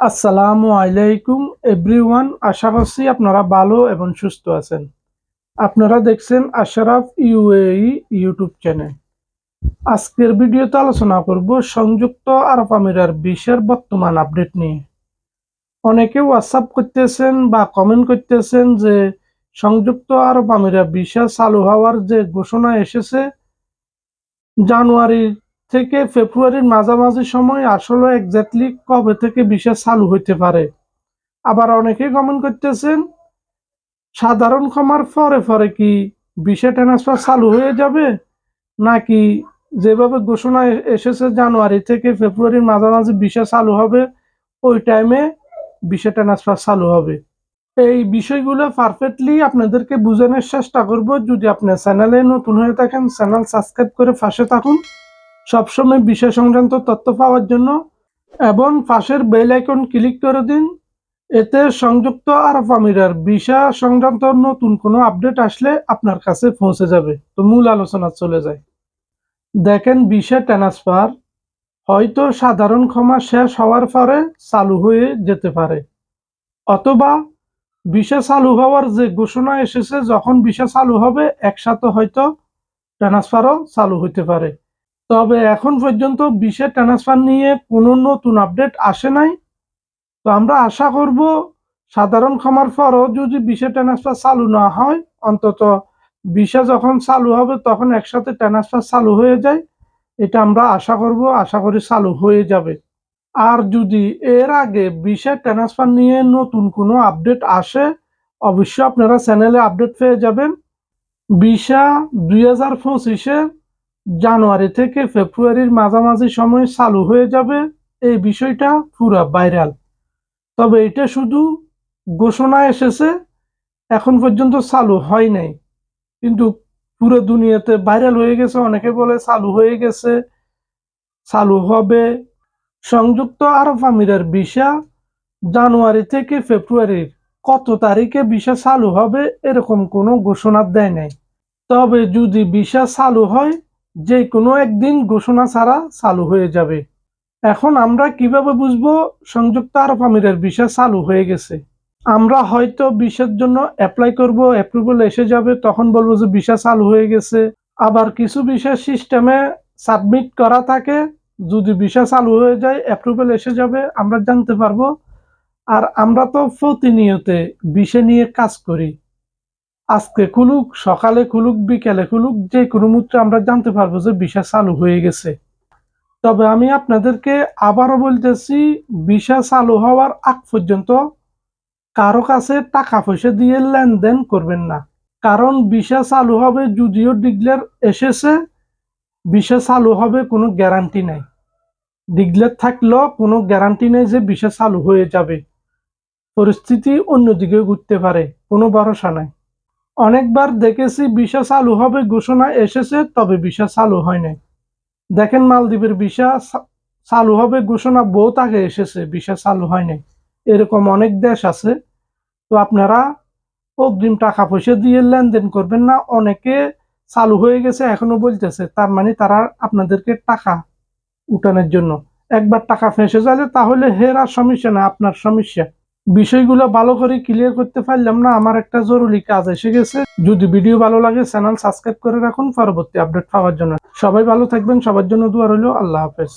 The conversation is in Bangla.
আসসালামু আলাইকুম এভরিওয়ান আশা করছি আপনারা ভালো এবং সুস্থ আছেন। আপনারা দেখছেন আশরাফ ইউএই ইউটিউব চ্যানেল। আজকের ভিডিওতে আলোচনা করব সংযুক্ত আরব আমিরার বিশের বর্তমান আপডেট নিয়ে। অনেকে হোয়াটসঅ্যাপ করতেছেন বা কমেন্ট করতেছেন যে সংযুক্ত আরব আমিরা ভিসা চালু হওয়ার যে ঘোষণা এসেছে জানুয়ারি থেকে ফেব্রুয়ারির মাঝামাঝি সময় আসলে এক্স্যাক্টলি কবে থেকে ভিসা চালু হইতে পারে? আবার অনেকে কমেন্ট করতেছেন, সাধারণ ক্ষমার পরে পরে কি ভিসা ট্রান্সফার চালু হয়ে যাবে? নাকি যেভাবে ঘোষণা এসেছে জানুয়ারি থেকে ফেব্রুয়ারির মাঝামাঝি ভিসা চালু হবে, ওই টাইমে ভিসা ট্রান্সফার চালু হবে। এই বিষয়গুলো পারফেক্টলি আপনাদেরকে বোঝানোর চেষ্টা করব। যদি আপনার চ্যানেলে নতুন হয়ে থাকেন চ্যানেল সাবস্ক্রাইব করে পাশে থাকুন। সবসময় বিষয় সংক্রান্ত তথ্য পাওয়ার জন্য এবং পাশের বেল আইকন ক্লিক করে দিন। এতে সংযুক্ত আরব আমিরার ভিসা সংক্রান্ত নতুন কোনো আপডেট আসলে আপনার কাছে পৌঁছে যাবে। তো মূল আলোচনা চলে যায়। দেখেন, ভিসা ট্রান্সফার হয়তো সাধারণ ক্ষমা শেষ হওয়ার পরে চালু হয়ে যেতে পারে। অথবা ভিসা চালু হওয়ার যে ঘোষণা এসেছে, যখন ভিসা চালু হবে, একসাথে হয়তো ট্রান্সফারও চালু হতে পারে। তবে এখন পর্যন্ত বিশের ট্রান্সফার নিয়ে কোনো নতুন আপডেট আসে নাই। তো আমরা আশা করব সাধারণ ক্ষমার পরও যদি বিশের ট্রান্সফার চালু না হয়, অন্তত ভিসা যখন চালু হবে তখন একসাথে ট্রান্সফার চালু হয়ে যায়। এটা আমরা আশা করব, আশা করি চালু হয়ে যাবে। আর যদি এর আগে বিশের ট্রান্সফার নিয়ে নতুন কোনো আপডেট আসে, অবশ্যই আপনারা চ্যানেলে আপডেট পেয়ে যাবেন। ভিসা দুই হাজার পঁচিশে জানুয়ারি থেকে ফেব্রুয়ারির মাঝামাঝি সময় চালু হয়ে যাবে এই বিষয়টা পুরা ভাইরাল। তবে এটা শুধু ঘোষণা এসেছে, এখন পর্যন্ত চালু হয় নাই। কিন্তু পুরো দুনিয়াতে ভাইরাল হয়ে গেছে, অনেকে বলে চালু হয়ে গেছে, চালু হবে। সংযুক্ত আরব আমিরের ভিসা জানুয়ারি থেকে ফেব্রুয়ারির কত তারিখে ভিসা চালু হবে এরকম কোনো ঘোষণা দেয় নাই। তবে যদি ভিসা চালু হয় যে কোনো একদিন ঘোষণা ছাড়া চালু হয়ে যাবে। এখন আমরা কীভাবে বুঝব সংযুক্ত আরব আমিরের ভিসা চালু হয়ে গেছে? আমরা হয়তো ভিসার জন্য অ্যাপ্লাই করব অ্যাপ্রুভাল এসে যাবে, তখন বলব যে ভিসা চালু হয়ে গেছে। আবার কিছু ভিসা সিস্টেমে সাবমিট করা থাকে, যদি ভিসা চালু হয়ে যায় অ্যাপ্রুভাল এসে যাবে, আমরা জানতে পারব। আর আমরা তো প্রতিনিয়তে বিষে নিয়ে কাজ করি। আজকে খুলুক সকালে খুলুক বিকেলে খুলুক যে কোনো মুহূর্তে আমরা জানতে পারব যে ভিসা চালু হয়ে গেছে। তবে আমি আপনাদেরকে আবারও বলতেছি ভিসা চালু হওয়ার আগ পর্যন্ত কারও কাছে টাকা পয়সা দিয়ে লেনদেন করবেন না। কারণ ভিসা চালু হবে যদিও ডিক্লেয়ার এসেছে ভিসা চালু হবে কোনো গ্যারান্টি নাই। ডিক্লেয়ার থাকলেও কোনো গ্যারান্টি নেই যে ভিসা চালু হয়ে যাবে। পরিস্থিতি অন্যদিকে ঘুরতে পারে, কোনো ভরসা নাই। অনেকবার দেখেছি ভিসা চালু হবে ঘোষণা এসেছে, তবে ভিসা চালু হয় নাই। দেখেন মালদ্বীপের ভিসা চালু হবে ঘোষণা বহুত আগে এসেছে ভিসা চালু হয় নাই। এরকম অনেক দেশ আছে। তো আপনারা অগ্রিম টাকা পয়সা দিয়ে লেনদেন করবেন না, অনেকে চালু হয়ে গেছে, এখনও বলতেছে, তার মানে তারা আপনাদেরকে টাকা উঠানোর জন্য। একবার টাকা ফেসে যাবে, তাহলে হেরার সমস্যা না, আপনার সমস্যা। বিষয়গুলো ভালো করে ক্লিয়ার করতে পারলাম না, আমার একটা জরুরি কাজ এসে গেছে। যদি ভিডিও ভালো লাগে চ্যানেল সাবস্ক্রাইব করে রাখুন। পরবর্তী আপডেট পাওয়ার জন্য। সবাই ভালো থাকবেন, সবার জন্য দোয়া রইল। আল্লাহ হাফেজ।